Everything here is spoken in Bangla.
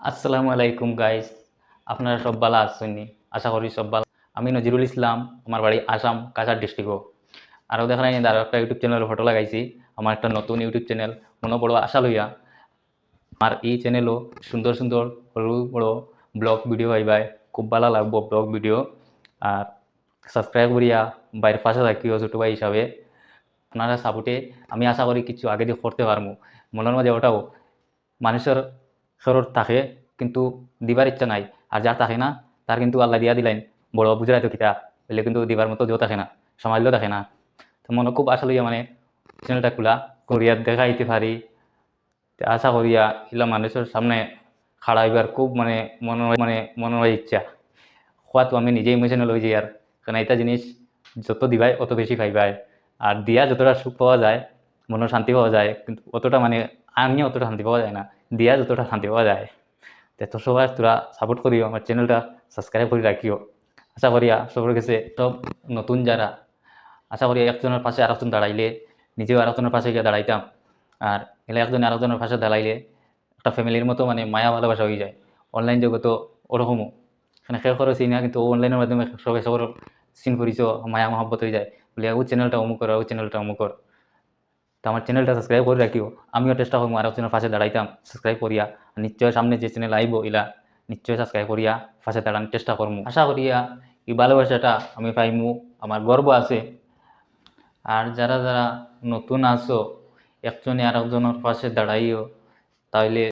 আসসালামু আলাইকুম গাইস আপনারা সব ভালো আছেননি আশা করি সব ভালো। আমি নজিরুল ইসলাম, আমার বাড়ি আসাম, কাছাড় ডিস্ট্রিক্টও আরও দেখা নাই আরও একটা ইউটিউব চ্যানেলের ফটো লাগাইছি। আমার একটা নতুন ইউটিউব চ্যানেল মনে বড় আশা লইয়া। আর এই চ্যানেলও সুন্দর সুন্দর সরু বড় ব্লগ ভিডিও পাইবাই খুব ভালো লাগবো ব্লগ ভিডিও আর সাবস্ক্রাইব করিয়া বাইরের পাশে থাকিও ছোটো ভাই হিসাবে। আপনারা সাপোর্টে আমি আশা করি কিছু আগে দিয়ে করতে পারব। মনের মাঝে ওটাও। মানুষের শরীর থাকে কিন্তু দিবার ইচ্ছা নাই। আর যার থাকে না, তার কিন্তু আল্লাহ দিয়া দিলেন। বড় বুঝাই তো কিতা বলে কিন্তু দিবার মতো যেও থাকে না সমাজলেও থাকে না। তো মনে খুব আশা লইয়া মানে চ্যানেলটা খোলা করিয়া দেখাইতে পারি। আশা করিয়া এগুলা মানুষের সামনে খাড়া হইবার খুব মানে মনে মানে মনের ইচ্ছা। খোয়া তো আমি নিজেই ইমোশনাল হয়ে যাই আর। কারণ এটা জিনিস যত দিবাই, অত বেশি পাইবাই আর দিয়া যতটা সুখ পাওয়া যায় মনের শান্তি পাওয়া যায়। কিন্তু অতটা মানে আমিও অতটা শান্তি পাওয়া যায় না। দিয়া যতটা শান্তি পাওয়া যায় তে সবাই তোরা সাপোর্ট করিও আমার চ্যানেলটা সাবস্ক্রাইব করে রাখিও আশা করিয়া সবার কাছে সব নতুন যারা আশা করি একজনের পাশে আরেকজন দাঁড়াইলে নিজেও আরেকজনের পাশে গিয়ে দাঁড়াইতাম আর এলে একজন আরেকজনের পাশে দাঁড়াইলে একটা ফ্যামিলির মতো মানে মায়া ভালোবাসা হয়ে যায় অনলাইন জগত ওরকমও এখানে শেষ করেছি না কিন্তু অনলাইনের মাধ্যমে সবাই সবার সিন করিছ মায়া মহব্বত হয়ে যায় বলে ও চ্যানেলটা অমুক কর ও চ্যানেলটা অমুক কর তো আমার চ্যানেলটা সাবস্ক্রাইব করে রাখিও। আমিও চেষ্টা করব আরেকজনের পাশে দাঁড়াইতাম। সাবস্ক্রাইব করিয়া। নিশ্চয় সামনে যে চ্যানেল আইব ইলা নিশ্চয় সাবস্ক্রাইব করিয়া পাশে দাঁড়ানোর চেষ্টা করব। আশা করিয়া এই ভালোবাসাটা আমি পাইমু, আমার গর্ব আছে। আর যারা যারা নতুন আসো একজনে আর একজনের পাশে দাঁড়াইও তাহলে